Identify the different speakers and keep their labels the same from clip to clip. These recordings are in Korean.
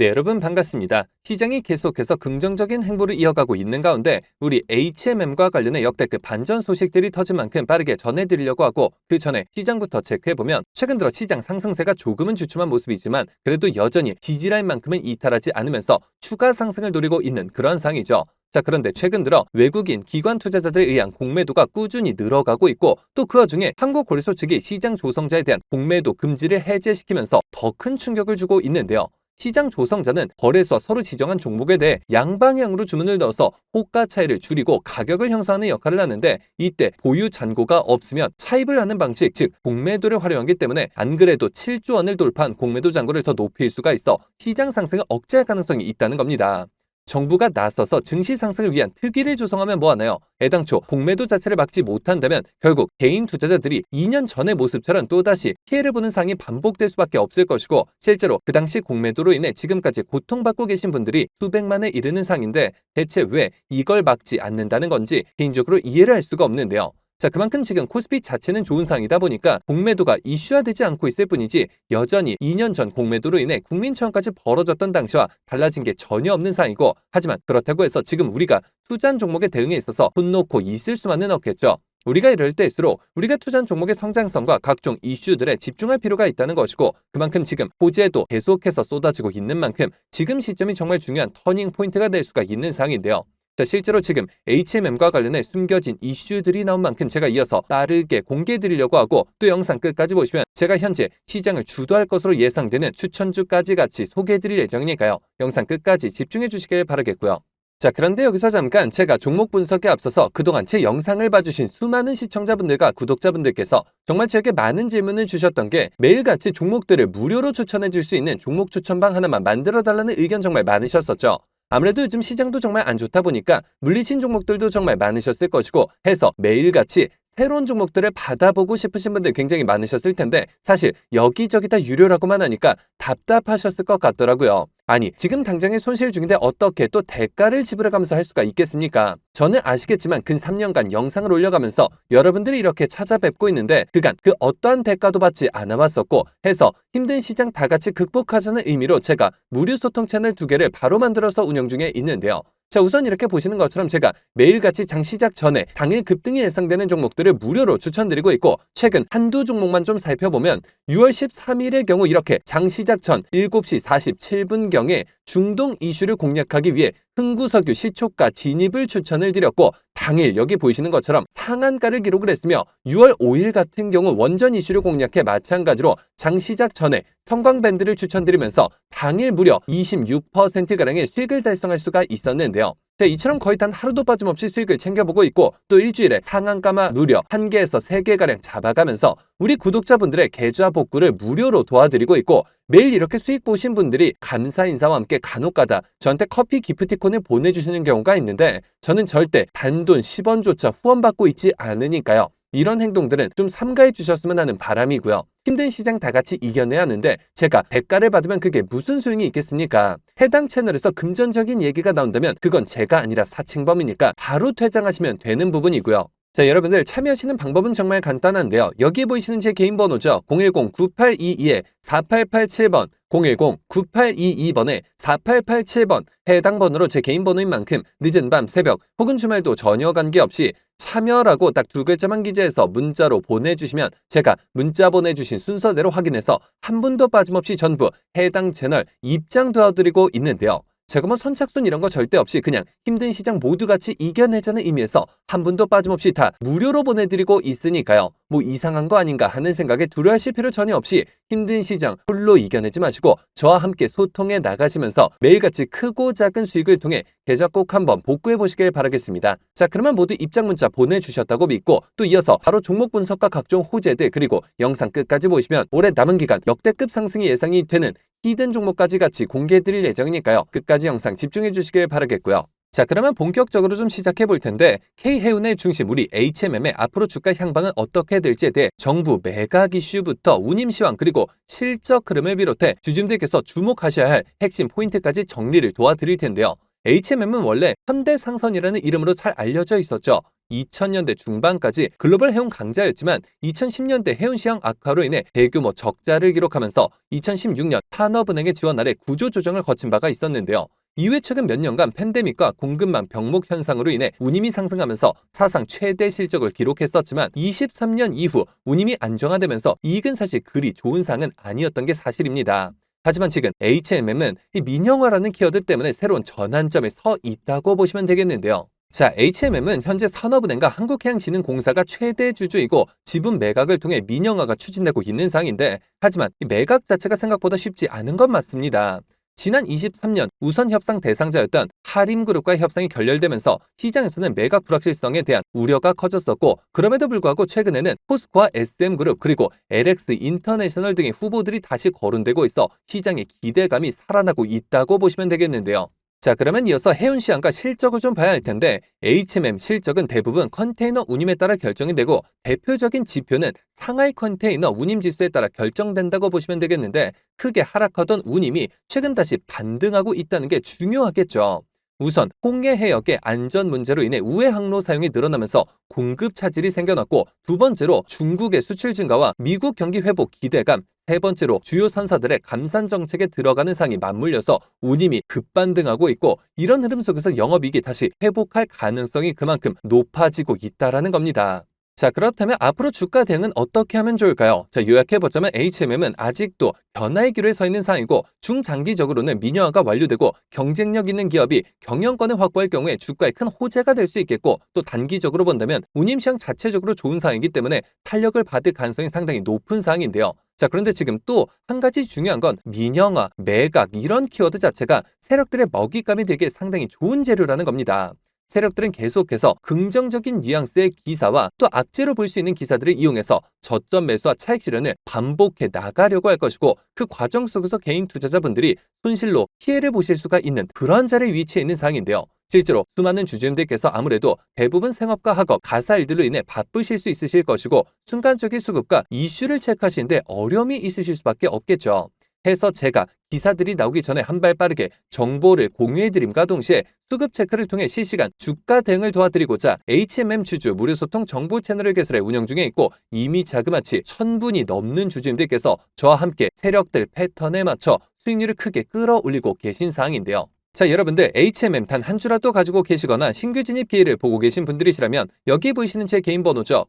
Speaker 1: 네, 여러분 반갑습니다. 시장이 계속해서 긍정적인 행보를 이어가고 있는 가운데 우리 HMM과 관련해 역대급 반전 소식들이 터진 만큼 빠르게 전해드리려고 하고 그 전에 시장부터 체크해보면 최근 들어 시장 상승세가 조금은 주춤한 모습이지만 그래도 여전히 지지라인만큼은 이탈하지 않으면서 추가 상승을 노리고 있는 그런 상이죠. 자, 그런데 최근 들어 외국인 기관 투자자들에 의한 공매도가 꾸준히 늘어가고 있고 또 그 와중에 한국 거래소 측이 시장 조성자에 대한 공매도 금지를 해제시키면서 더 큰 충격을 주고 있는데요. 시장 조성자는 거래소와 서로 지정한 종목에 대해 양방향으로 주문을 넣어서 호가 차이를 줄이고 가격을 형성하는 역할을 하는데 이때 보유 잔고가 없으면 차입을 하는 방식, 즉 공매도를 활용하기 때문에 안 그래도 7조 원을 돌파한 공매도 잔고를 더 높일 수가 있어 시장 상승을 억제할 가능성이 있다는 겁니다. 정부가 나서서 증시 상승을 위한 특위를 조성하면 뭐하나요? 애당초 공매도 자체를 막지 못한다면 결국 개인 투자자들이 2년 전의 모습처럼 또다시 피해를 보는 상황이 반복될 수밖에 없을 것이고 실제로 그 당시 공매도로 인해 지금까지 고통받고 계신 분들이 수백만에 이르는 상인데 대체 왜 이걸 막지 않는다는 건지 개인적으로 이해를 할 수가 없는데요. 자, 그만큼 지금 코스피 자체는 좋은 상이다 보니까 공매도가 이슈화되지 않고 있을 뿐이지 여전히 2년 전 공매도로 인해 국민청까지 벌어졌던 당시와 달라진 게 전혀 없는 상이고 하지만 그렇다고 해서 지금 우리가 투자한 종목에 대응에 있어서 손 놓고 있을 수만은 없겠죠. 우리가 이럴 때일수록 우리가 투자한 종목의 성장성과 각종 이슈들에 집중할 필요가 있다는 것이고 그만큼 지금 호재도 계속해서 쏟아지고 있는 만큼 지금 시점이 정말 중요한 터닝 포인트가 될 수가 있는 상인데요. 자, 실제로 지금 HMM과 관련해 숨겨진 이슈들이 나온 만큼 제가 이어서 빠르게 공개해 드리려고 하고 또 영상 끝까지 보시면 제가 현재 시장을 주도할 것으로 예상되는 추천주까지 같이 소개해 드릴 예정이니까요. 영상 끝까지 집중해 주시길 바라겠고요. 자, 그런데 여기서 잠깐 제가 종목 분석에 앞서서 그동안 제 영상을 봐주신 수많은 시청자분들과 구독자분들께서 정말 저에게 많은 질문을 주셨던 게 매일같이 종목들을 무료로 추천해 줄 수 있는 종목 추천방 하나만 만들어 달라는 의견 정말 많으셨었죠. 아무래도 요즘 시장도 정말 안 좋다 보니까 물리친 종목들도 정말 많으셨을 것이고 해서 매일같이 새로운 종목들을 받아보고 싶으신 분들 굉장히 많으셨을 텐데 사실 여기저기 다 유료라고만 하니까 답답하셨을 것 같더라고요. 아니 지금 당장에 손실 중인데 어떻게 또 대가를 지불해가면서 할 수가 있겠습니까? 저는 아시겠지만 근 3년간 영상을 올려가면서 여러분들이 이렇게 찾아뵙고 있는데 그간 그 어떠한 대가도 받지 않아 왔었고 해서 힘든 시장 다 같이 극복하자는 의미로 제가 무료 소통 채널 두 개를 바로 만들어서 운영 중에 있는데요. 자, 우선 이렇게 보시는 것처럼 제가 매일같이 장 시작 전에 당일 급등이 예상되는 종목들을 무료로 추천드리고 있고 최근 한두 종목만 좀 살펴보면 6월 13일의 경우 이렇게 장 시작 전 7시 47분경에 중동 이슈를 공략하기 위해 흥구석유 시초가 진입을 추천을 드렸고 당일 여기 보이시는 것처럼 상한가를 기록을 했으며 6월 5일 같은 경우 원전 이슈를 공략해 마찬가지로 장 시작 전에 성광밴드를 추천드리면서 당일 무려 26%가량의 수익을 달성할 수가 있었는데요. 자, 이처럼 거의 단 하루도 빠짐없이 수익을 챙겨보고 있고 또 일주일에 상한가만 무려 1개에서 3개가량 잡아가면서 우리 구독자분들의 계좌 복구를 무료로 도와드리고 있고 매일 이렇게 수익 보신 분들이 감사 인사와 함께 간혹가다 저한테 커피 기프티콘을 보내주시는 경우가 있는데 저는 절대 단돈 10원조차 후원받고 있지 않으니까요. 이런 행동들은 좀 삼가해 주셨으면 하는 바람이고요. 힘든 시장 다 같이 이겨내야 하는데 제가 대가를 받으면 그게 무슨 소용이 있겠습니까? 해당 채널에서 금전적인 얘기가 나온다면 그건 제가 아니라 사칭범이니까 바로 퇴장하시면 되는 부분이고요. 자, 여러분들 참여하시는 방법은 정말 간단한데요. 여기 보이시는 제 개인 번호죠. 010-9822-4887번, 010-9822번에 4887번 해당 번호로 제 개인 번호인 만큼 늦은 밤, 새벽 혹은 주말도 전혀 관계없이 참여라고 딱 두 글자만 기재해서 문자로 보내주시면 제가 문자 보내주신 순서대로 확인해서 한 분도 빠짐없이 전부 해당 채널 입장 도와드리고 있는데요. 제가 뭐 선착순 이런 거 절대 없이 그냥 힘든 시장 모두 같이 이겨내자는 의미에서 한 분도 빠짐없이 다 무료로 보내드리고 있으니까요. 뭐 이상한 거 아닌가 하는 생각에 두려워하실 필요 전혀 없이 힘든 시장 홀로 이겨내지 마시고 저와 함께 소통해 나가시면서 매일같이 크고 작은 수익을 통해 계좌 꼭 한번 복구해 보시길 바라겠습니다. 자 그러면 모두 입장 문자 보내주셨다고 믿고 또 이어서 바로 종목 분석과 각종 호재들 그리고 영상 끝까지 보시면 올해 남은 기간 역대급 상승이 예상이 되는 히든 종목까지 같이 공개해 드릴 예정이니까요. 끝까지 영상 집중해 주시길 바라겠고요. 자 그러면 본격적으로 좀 시작해 볼 텐데 K해운의 중심 우리 HMM의 앞으로 주가 향방은 어떻게 될지에 대해 정부 매각 이슈부터 운임 시황 그리고 실적 흐름을 비롯해 주주님들께서 주목하셔야 할 핵심 포인트까지 정리를 도와드릴 텐데요. HMM은 원래 현대상선이라는 이름으로 잘 알려져 있었죠. 2000년대 중반까지 글로벌 해운 강자였지만 2010년대 해운 시황 악화로 인해 대규모 적자를 기록하면서 2016년 산업은행의 지원 아래 구조 조정을 거친 바가 있었는데요. 이후에 최근 몇 년간 팬데믹과 공급망 병목 현상으로 인해 운임이 상승하면서 사상 최대 실적을 기록했었지만 23년 이후 운임이 안정화되면서 이익은 사실 그리 좋은 상은 아니었던 게 사실입니다. 하지만 지금 HMM은 이 민영화라는 키워드 때문에 새로운 전환점에 서 있다고 보시면 되겠는데요. 자, HMM은 현재 산업은행과 한국해양진흥공사가 최대 주주이고 지분 매각을 통해 민영화가 추진되고 있는 상인데 하지만 이 매각 자체가 생각보다 쉽지 않은 건 맞습니다. 지난 23년 우선 협상 대상자였던 하림그룹과 협상이 결렬되면서 시장에서는 매각 불확실성에 대한 우려가 커졌었고 그럼에도 불구하고 최근에는 포스코와 SM그룹 그리고 LX 인터내셔널 등의 후보들이 다시 거론되고 있어 시장의 기대감이 살아나고 있다고 보시면 되겠는데요. 자, 그러면 이어서 해운 시황과 실적을 좀 봐야 할 텐데 HMM 실적은 대부분 컨테이너 운임에 따라 결정이 되고 대표적인 지표는 상하이 컨테이너 운임 지수에 따라 결정된다고 보시면 되겠는데 크게 하락하던 운임이 최근 다시 반등하고 있다는 게 중요하겠죠. 우선 홍해 해역의 안전 문제로 인해 우회 항로 사용이 늘어나면서 공급 차질이 생겨났고 두 번째로 중국의 수출 증가와 미국 경기 회복 기대감 세 번째로 주요 선사들의 감산 정책에 들어가는 상이 맞물려서 운임이 급반등하고 있고 이런 흐름 속에서 영업이익이 다시 회복할 가능성이 그만큼 높아지고 있다라는 겁니다. 자, 그렇다면 앞으로 주가 대응은 어떻게 하면 좋을까요? 자, 요약해보자면 HMM은 아직도 변화의 기로에 서 있는 상황이고 중장기적으로는 민영화가 완료되고 경쟁력 있는 기업이 경영권을 확보할 경우에 주가에 큰 호재가 될 수 있겠고 또 단기적으로 본다면 운임시장 자체적으로 좋은 상황이기 때문에 탄력을 받을 가능성이 상당히 높은 상황인데요. 자, 그런데 지금 또 한 가지 중요한 건 민영화, 매각 이런 키워드 자체가 세력들의 먹잇감이 되기에 상당히 좋은 재료라는 겁니다. 세력들은 계속해서 긍정적인 뉘앙스의 기사와 또 악재로 볼 수 있는 기사들을 이용해서 저점 매수와 차익 실현을 반복해 나가려고 할 것이고 그 과정 속에서 개인 투자자분들이 손실로 피해를 보실 수가 있는 그런 자리에 위치해 있는 상황인데요. 실제로 수많은 주주님들께서 아무래도 대부분 생업과 학업, 가사 일들로 인해 바쁘실 수 있으실 것이고 순간적인 수급과 이슈를 체크하시는데 어려움이 있으실 수밖에 없겠죠. 해서 제가 기사들이 나오기 전에 한 발 빠르게 정보를 공유해드림과 동시에 수급 체크를 통해 실시간 주가 대응을 도와드리고자 HMM 주주 무료 소통 정보 채널을 개설해 운영 중에 있고 이미 자그마치 천분이 넘는 주주님들께서 저와 함께 세력들 패턴에 맞춰 수익률을 크게 끌어올리고 계신 사항인데요. 자, 여러분들 HMM 단 한 주라도 가지고 계시거나 신규 진입 기회를 보고 계신 분들이시라면 여기 보이시는 제 개인 번호죠.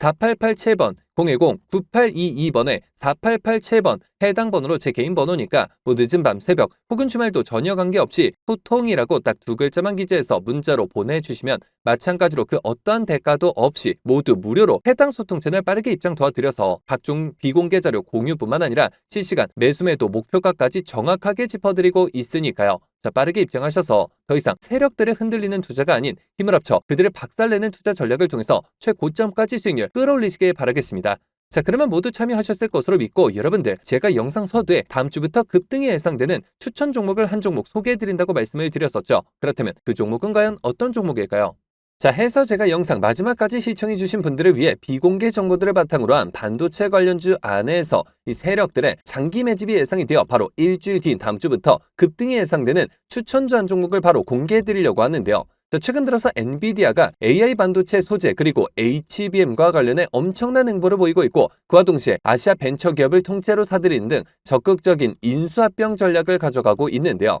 Speaker 1: 010-9822-4887번 010-9822번에 4887번 해당 번호로 제 개인 번호니까 뭐 늦은 밤 새벽 혹은 주말도 전혀 관계없이 소통이라고 딱 두 글자만 기재해서 문자로 보내주시면 마찬가지로 그 어떠한 대가도 없이 모두 무료로 해당 소통 채널 빠르게 입장 도와드려서 각종 비공개 자료 공유뿐만 아니라 실시간 매수매도 목표가까지 정확하게 짚어드리고 있으니까요. 자, 빠르게 입장하셔서 더 이상 세력들의 흔들리는 투자가 아닌 힘을 합쳐 그들을 박살내는 투자 전략을 통해서 최고점까지 수익률 끌어올리시길 바라겠습니다. 자, 그러면 모두 참여하셨을 것으로 믿고 여러분들 제가 영상 서두에 다음 주부터 급등이 예상되는 추천 종목을 한 종목 소개해드린다고 말씀을 드렸었죠. 그렇다면 그 종목은 과연 어떤 종목일까요? 자, 해서 제가 영상 마지막까지 시청해주신 분들을 위해 비공개 정보들을 바탕으로 한 반도체 관련주 안에서 이 세력들의 장기 매집이 예상이 되어 바로 일주일 뒤인 다음 주부터 급등이 예상되는 추천주 한 종목을 바로 공개해드리려고 하는데요. 자, 최근 들어서 엔비디아가 AI 반도체 소재 그리고 HBM과 관련해 엄청난 행보를 보이고 있고 그와 동시에 아시아 벤처 기업을 통째로 사들이는 등 적극적인 인수합병 전략을 가져가고 있는데요.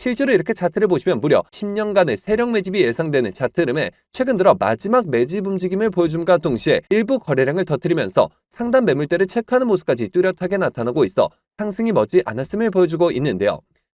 Speaker 1: 실제로 이렇게 차트를 보시면 무려 10년간의 세력 매집이 예상되는 차트 흐름에 최근 들어 마지막 매집 움직임을 보여줌과 동시에 일부 거래량을 터뜨리면서 상단 매물대를 체크하는 모습까지 뚜렷하게 나타나고 있어 상승이 멎지 않았음을 보여주고 있는데요.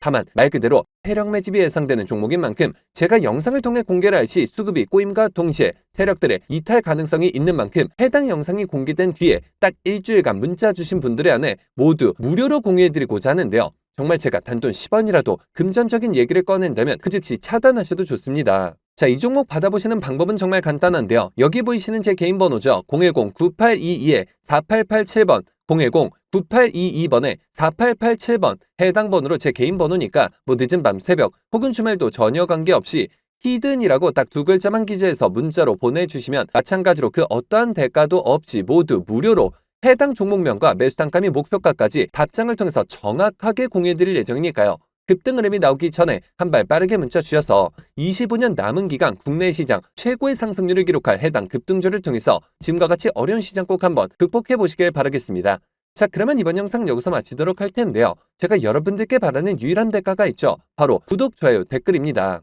Speaker 1: 다만 말 그대로 세력 매집이 예상되는 종목인 만큼 제가 영상을 통해 공개를 할 시 수급이 꼬임과 동시에 세력들의 이탈 가능성이 있는 만큼 해당 영상이 공개된 뒤에 딱 일주일간 문자 주신 분들에 한해 모두 무료로 공유해드리고자 하는데요. 정말 제가 단돈 10원이라도 금전적인 얘기를 꺼낸다면 그 즉시 차단하셔도 좋습니다. 자, 이 종목 받아보시는 방법은 정말 간단한데요. 여기 보이시는 제 개인 번호죠. 010-9822-4887번 010-9822번에 4887번 해당 번호로 제 개인 번호니까 뭐 늦은 밤 새벽 혹은 주말도 전혀 관계없이 히든이라고 딱 두 글자만 기재해서 문자로 보내주시면 마찬가지로 그 어떠한 대가도 없이 모두 무료로 해당 종목명과 매수단감이 목표가까지 답장을 통해서 정확하게 공유해드릴 예정이니까요. 급등 흐름이 나오기 전에 한 발 빠르게 문자 주셔서 25년 남은 기간 국내 시장 최고의 상승률을 기록할 해당 급등주를 통해서 지금과 같이 어려운 시장 꼭 한번 극복해 보시길 바라겠습니다. 자, 그러면 이번 영상 여기서 마치도록 할 텐데요. 제가 여러분들께 바라는 유일한 대가가 있죠. 바로 구독, 좋아요, 댓글입니다.